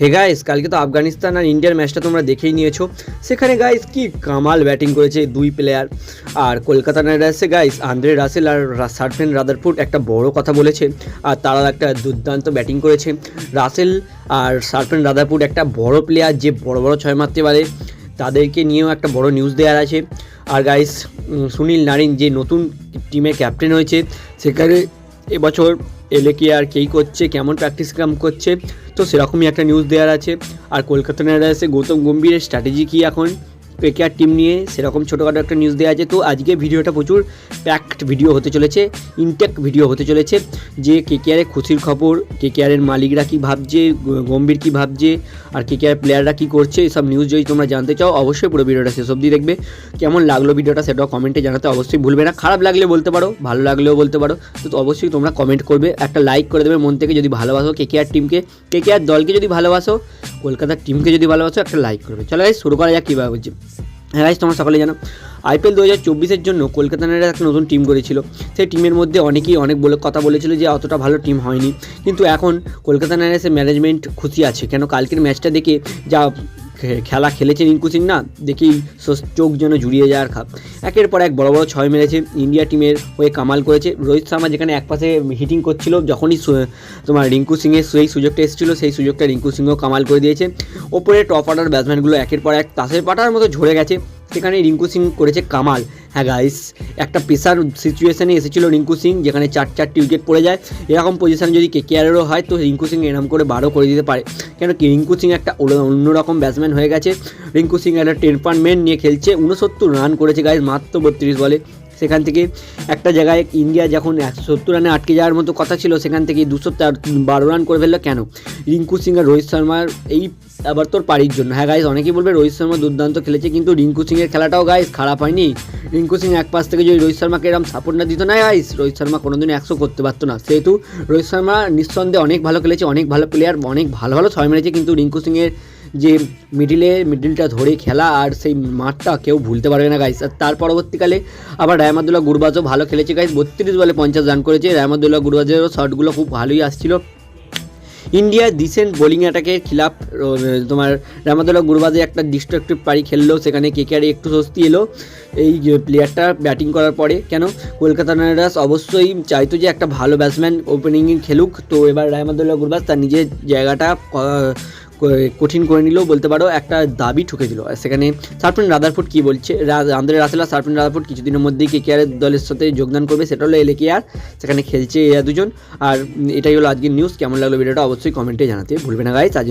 Hey guys কালকে তো আফগানিস্তান আর ইন্ডিয়ার ম্যাচটা তোমরা দেখেই নিয়েছো। সেখানে গাইস কি কামাল ব্যাটিং করেছে দুই প্লেয়ার আর কলকাতা নাইট রাইডার্সে গাইস আন্দ্রে রাসেল আর সার্ফেন রাদারফুট একটা বড় কথা বলেছে। আর তারা একটা দুর্দান্ত ব্যাটিং করেছে। রাসেল আর সার্ফেন রাদারফুট একটা বড় প্লেয়ার যে বড় বড় ছয় মারতে পারে, তাদেরকে নিয়েও একটা বড় নিউজ দেওয়ার আছে। আর গাইস সুনীল নারিন যে নতুন টিমের ক্যাপ্টেন হয়েছে, সেখানে এবছর এলে কি আর কেই করছে, কেমন প্র্যাকটিস ক্যাম্প করছে, তো সেরকমই একটা নিউজ দেওয়ার আছে। আর কলকাতা নাইট রাইডার্সে গৌতম গম্ভীরের স্ট্র্যাটেজি কী এখন? কেকেআর টিম নিয়ে সেরকম ছোটোখাটো একটা নিউজ দেওয়া আছে। তো আজকে ভিডিওটা প্রচুর প্যাকড ভিডিও হতে চলেছে ইনটেক ভিডিও হতে চলেছে, যে কেকেআরের খুশির খবর কেকেআরের মালিকরা কী ভাবছে, গম্ভীর কী ভাবছে, আর কেকেআর প্লেয়াররা কী করছে, এসব নিউজ যদি তোমরা জানতে চাও, অবশ্যই পুরো ভিডিওটা শেষ অবধি দেখবে। কেমন লাগল ভিডিওটা সেটাও কমেন্টে জানাতে অবশ্যই ভুলবে না। খারাপ লাগলে বলতে পারো, ভালো লাগলেও বলতে পারো। তো অবশ্যই তোমরা কমেন্ট করবে, একটা লাইক করে দেবে মন থেকে যদি ভালোবাসো কেকেআর টিমকে কেকেআর দলকে যদি ভালোবাসো, কলকাতার টিমকে যদি ভালোবাসো, একটা লাইক করবে। চলো শুরু করা যাক কীভাবে হচ্ছে। হ্যাঁ গাইজ তোমরা সকলে জানো আইপিএল দু হাজার চব্বিশের জন্য কলকাতা নাইট একটা নতুন টিম করেছিল সেই টিমের মধ্যে অনেকেই অনেক বলে কথা বলেছিল যে, অতটা ভালো টিম হয়নি। কিন্তু এখন কলকাতা নাইট ম্যানেজমেন্ট খুশি আছে। কেন? কালকের ম্যাচটা দেখে যা খেলা খেলেছে রিঙ্কু সিং না, দেখি চোখ যেন জুড়িয়ে যাওয়ার খাপ একের পর এক বড় বড় ছয় মেরেছে ইন্ডিয়া টিমের হয়ে কামাল করেছে। রোহিত শর্মা যেখানে একপাশে হিটিং করছিল, যখনই তোমার রিঙ্কু সিংয়ের সেই সুযোগটা এসেছিল, সেই সুযোগটা রিঙ্কু সিংও কামাল করে দিয়েছে। ওপরে টপ অর্ডার ব্যাটসম্যানগুলো একের পর এক তাসের পাটার মতো ঝরে গেছে। সেখানে রিঙ্কু সিং করেছে কামাল। হ্যাঁ গাইস একটা প্রেশার সিচুয়েশানে এসেছিল রিঙ্কু সিং, যেখানে চার চারটি উইকেট পড়ে যায়। এরকম পজিশন যদি কে কেয়ারেরও হয়, তো রিঙ্কু সিং এরকম করে বারো করে দিতে পারে। কেন কি, রিঙ্কু সিং একটা অন্য- অন্যরকম ব্যাটসম্যান হয়ে গেছে। রিঙ্কু সিং একটা টেম্পারমেন্ট নিয়ে খেলছে, উনসত্তর রান করেছে গাইস মাত্র বত্রিশ বলে। সেখান থেকে একটা জায়গায় ইন্ডিয়া যখন একশো সত্তর রানে আটকে যাওয়ার মতো কথা ছিল, সেখান থেকে দুশো বারো রান করে ফেলল কেন? রিঙ্কু সিং আর রোহিত শর্মার এই আবার তোর পারির জন্য। হ্যাঁ গাইস অনেকেই বলবে রোহিত শর্মা দুর্দান্ত খেলেছে, কিন্তু রিঙ্কু সিংয়ের খেলাটাও গাইস খারাপ হয়নি। রিঙ্কু সিং এক পাশ থেকে যদি রোহিত শর্মাকে এরকম সাপোর্ট না দিত, না গাইস রোহিত শর্মা কোনোদিনও একশো করতে পারতো না। সেহেতু রোহিত শর্মা নিঃসন্দেহে অনেক ভালো খেলেছে, অনেক ভালো প্লেয়ার অনেক ভালো ভালো ছয় মেরেছে, কিন্তু রিঙ্কু সিংয়ের যে মিডিলে মিডিলটা ধরে খেলা আর সেই মাঠটা কেউ ভুলতে পারবে না গাইস আর তার পরবর্তীকালে আবার রায়মাদুল্লাহ গুরবাজও ভালো খেলেছে গাইস বত্রিশ বলে পঞ্চাশ রান করেছে। রায়মাদুল্লাহ গুরবাজেরও শটগুলো খুব ভালোই আসছিল। ইন্ডিয়ার ডিসেন্ট বোলিং অ্যাটাকের খিলাফ তোমার রামাদুল্লাহ গুরবাজে একটা ডিস্ট্রাকটিভ পারি খেললো, সেখানে কেকেআরে একটু স্বস্তি এলো। এই প্লেয়ারটা ব্যাটিং করার পরে কেন? কলকাতা নাইট রাইডার্স অবশ্যই চাইতো যে একটা ভালো ব্যাটসম্যান ওপেনিংয়ে খেলুক। তো এবার রাহমাদুল্লাহ গুরবাজ তার নিজের জায়গাটা কঠিন করে নিলেও বলতে পারো একটা দাবি ঠুকে দিল। সেখানে সার্পেন রাদারফুট কী বলছে? আন্দ্রে রাসেলা, সার্পেন রাদারফুট কিছুদিনের মধ্যেই কেকেআরের দলের সাথে যোগদান করবে সেটা হলো এলে কেয়ার সেখানে খেলছে এরা দুজন। আর এটাই হলো আজকের নিউজ কেমন লাগল ভিডিওটা অবশ্যই কমেন্টে জানাতে ভুলবে না গাইজ আজ